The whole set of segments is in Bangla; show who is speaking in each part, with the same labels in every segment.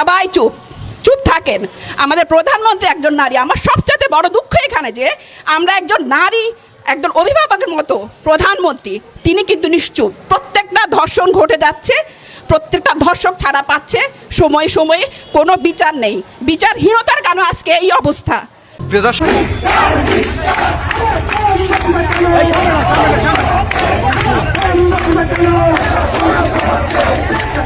Speaker 1: সবাই চুপ। চুপ থাকেন। আমাদের প্রধানমন্ত্রী একজন নারী। আমার সবচেয়ে বড় দুঃখ এখানে যে আমরা একজন নারী, একজন অভিভাবকের মতো প্রধানমন্ত্রী। তিনি কিন্তু নিশ্চুপ। প্রত্যেকটা ধর্ষণ ঘটে যাচ্ছে, প্রত্যেকটা ধর্ষক ছাড়া পাচ্ছে। সময়ে সময়ে কোনো বিচার নেই। বিচারহীনতার কারণে আজকে এই অবস্থা?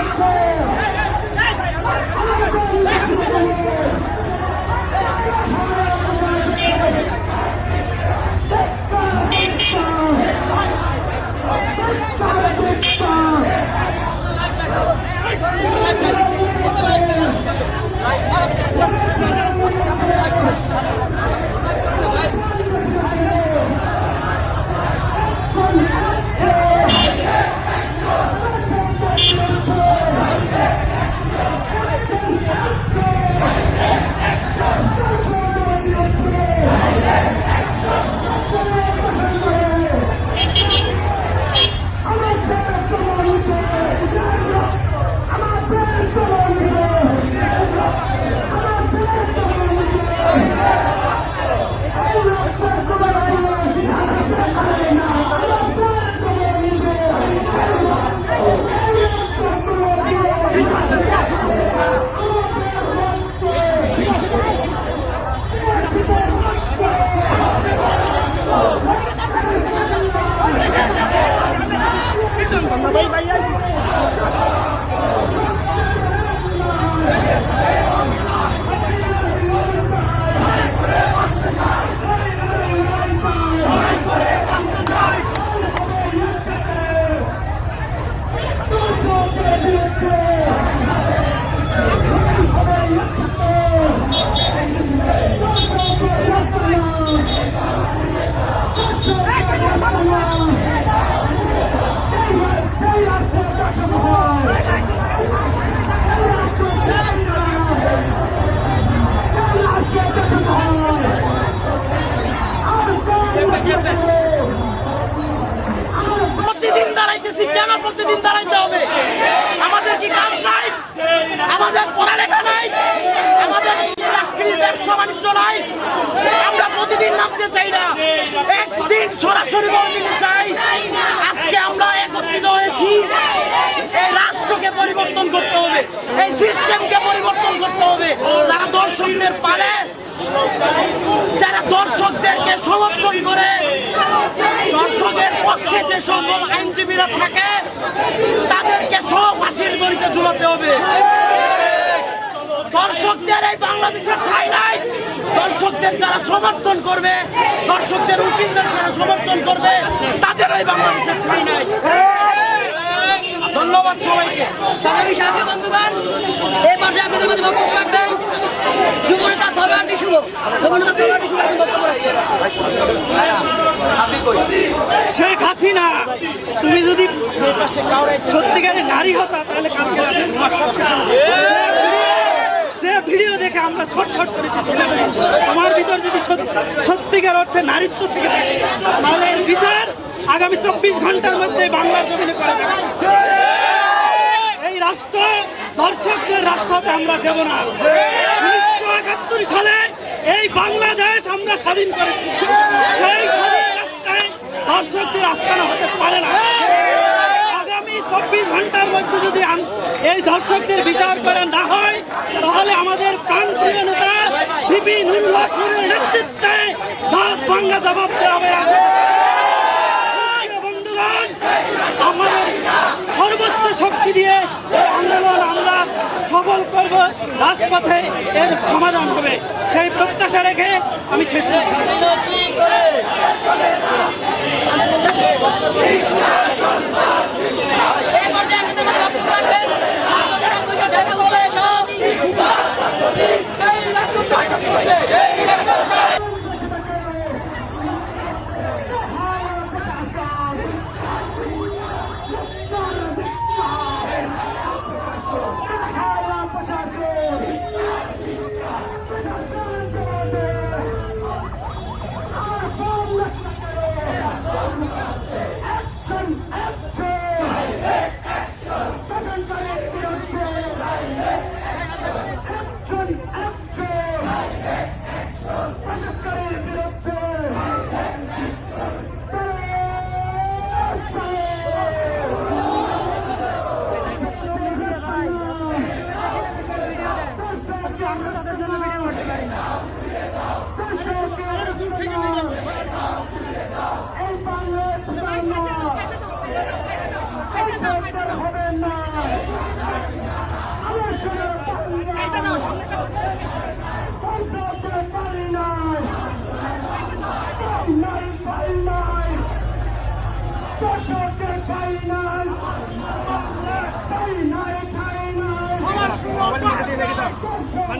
Speaker 2: Amen.
Speaker 3: প্রতিদিন কেন প্রতিদিন দাঁড়াইতে হবে? আমাদের কি কাজ নাই? আমাদের পড়ালেখা নাই? আমাদের চাকরি ব্যবসা বাণিজ্য নাই? আমরা প্রতিদিন নামতে চাই না। একদিন সরাসরি বলতে চাই। আজকে আমরা একত্রিত হয়েছি। এই রাষ্ট্রকে পরিবর্তন করতে হবে। এই সিস্টেমকে পরিবর্তন করতে হবে। যারা দর্শকদের পারে যারা দর্শকদেরকে সমর্থন করে, দর্শকের পক্ষে যে সকল আইনজীবীরা থাকে, তাদেরকে সব ফাঁসির গড়িতে ঝুলাতে হবে। দর্শকদের এই বাংলাদেশের ঠাই নাই। দর্শকদের যারা সমর্থন করবে, দর্শকদের উকিলদের যারা সমর্থন করবে, তাদের এই বাংলাদেশের ঠাই নাই। ধন্যবাদ সবাইকে।
Speaker 4: সাথী বন্ধুগণ, এই পর্যায়ে আপনাদের মাঝে বক্তব্য রাখবেন।
Speaker 3: শেখ হাসিনা, তুমি যদি সত্যিকারের নারী হতা, তাহলে সে ভিডিও দেখে আমরা ছটফট করেছি আমার ভিতর যদি সত্যিকার অর্থে নারীত্ব থেকে থাকে, তাহলে বিচার আগামী চব্বিশ ঘণ্টার মধ্যে বাংলার জমিনে করা যাবে। এই রাষ্ট্র, দর্শকদের রাষ্ট্রতে আমরা দেব না। একাত্তর সালে এই বাংলাদেশ আমরা স্বাধীন করেছি। সেই স্বাধীন রাস্তায় দর্শকদের আস্থানা হতে পারে না। আগামী চব্বিশ ঘণ্টার মধ্যে যদি এই দর্শকদের বিচার করে না হয়, তাহলে আমাদের প্রাণপ্রিয় নেতা বিপিন নেতৃত্বে বাংলা জবাব দেওয়া হবে বন্ধুগণ আমাদের সর্বোচ্চ শক্তি দিয়ে এই আন্দোলন আমরা সফল করব রাজপথে এর সমাধান করবে সেই প্রত্যাশা রেখে আমি শেষ করছি।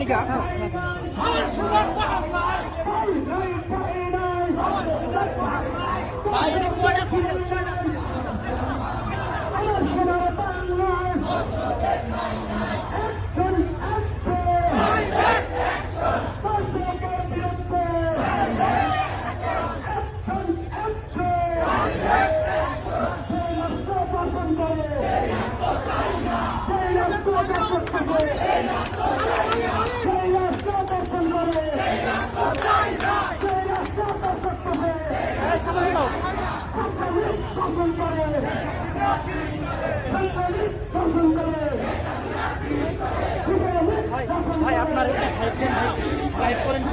Speaker 4: মালিকা।
Speaker 3: ভাই আপনার লাইভ করেন।